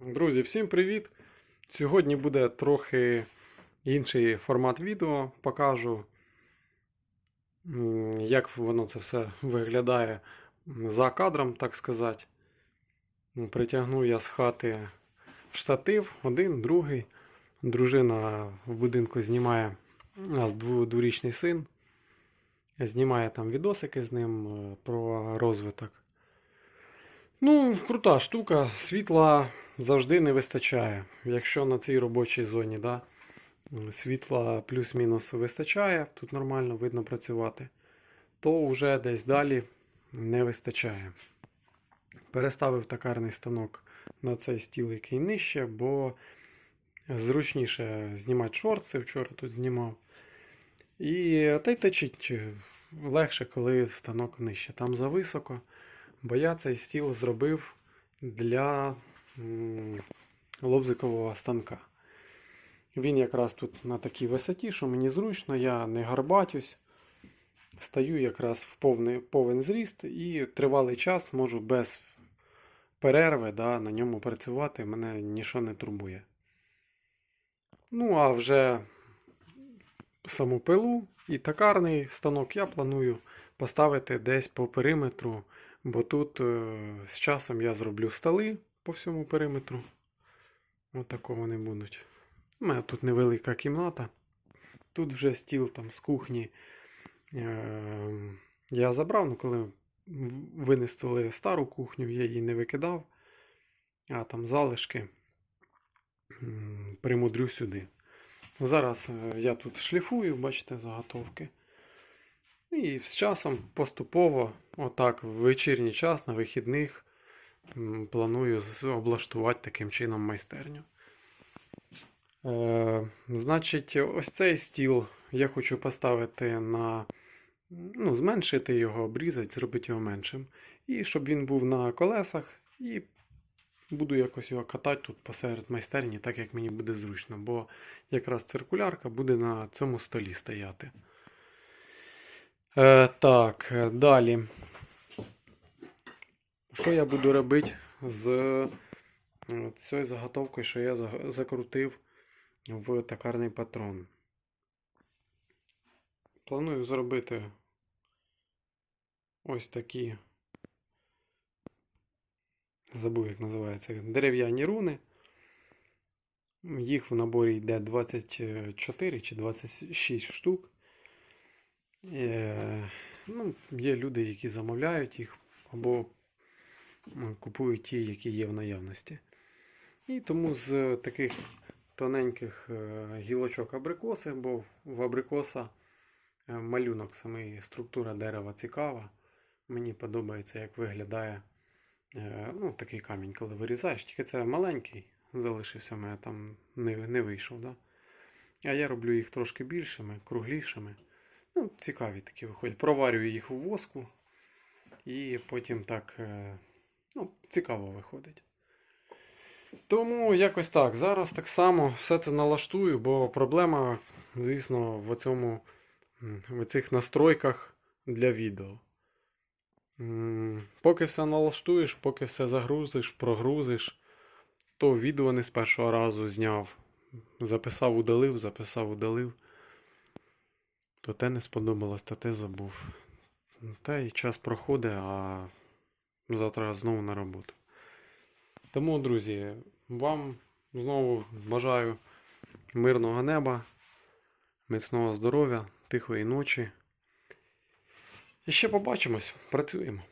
Друзі, всім привіт! Сьогодні буде трохи інший формат відео. Покажу, як воно це все виглядає за кадром, так сказати. Ну, Притягну я з хати штатив, один, другий. Дружина в будинку знімає у нас дворічний син. Знімає там відосики з ним е, про розвиток. Ну, крута штука. Світла завжди не вистачає. Якщо на цій робочій зоні да, світла плюс-мінус вистачає, тут нормально видно працювати, то вже десь далі не вистачає. Переставив токарний станок на цей стіл, який нижче, бо зручніше знімати шорти, вчора тут знімав. І та й течить легше, коли станок нижче. Там зависоко. Бо я цей стіл зробив для лобзикового станка. Він якраз тут на такій висоті, що мені зручно, я не гарбатюсь. Стаю якраз в повний, повен зріст і тривалий час можу без перерви да, на ньому працювати, мене нічого не турбує. Ну, а вже саму пилу і токарний станок я планую поставити десь по периметру. Бо тут е, з часом я зроблю столи по всьому периметру. Ось такого вони будуть. У мене тут невелика кімната. Тут вже стіл там з кухні. Е, я забрав, ну коли винесли стару кухню, я її не викидав. А там залишки примудрю сюди. Зараз е, я тут шліфую, бачите, заготовки. І з часом поступово, отак, в вечірній час, на вихідних, планую облаштувати таким чином майстерню. Е, значить, ось цей стіл я хочу поставити на. Ну, зменшити його, обрізати, зробити його меншим. І щоб він був на колесах, і буду якось його катати тут посеред майстерні, так як мені буде зручно, бо якраз циркулярка буде на цьому столі стояти. Е, так, е, далі. Що я буду робити з е, цією заготовкою, що я закрутив в токарний патрон? Планую зробити ось такі. Забув, як називається. Дерев'яні руни. Їх в наборі йде 24 чи 26 штук. Е, ну, є люди, які замовляють їх або купують ті, які є в наявності. І тому з таких тоненьких е, гілочок абрикоси, бо в абрикоса е, малюнок, саме структура дерева цікава. Мені подобається, як виглядає ну, такий камінь, коли вирізаєш. Тільки це маленький, залишився в мене там не, не вийшов. Да? А я роблю їх трошки більшими, круглішими. Ну, цікаві такі виходять. Проварюю їх у воску. І потім так е, ну, цікаво виходить. Тому якось так. Зараз так само все це налаштую, бо проблема, звісно, в цьому в цих настройках для відео. Поки все налаштуєш, поки все загрузиш, прогрузиш, то відео не з першого разу зняв. Записав, удалив, записав, удалив. То те не сподобалось, то те забув. Та й час проходить, а завтра знову на роботу. Тому, друзі, вам знову бажаю мирного неба, міцного здоров'я, тихої ночі. І ще побачимось, працюємо.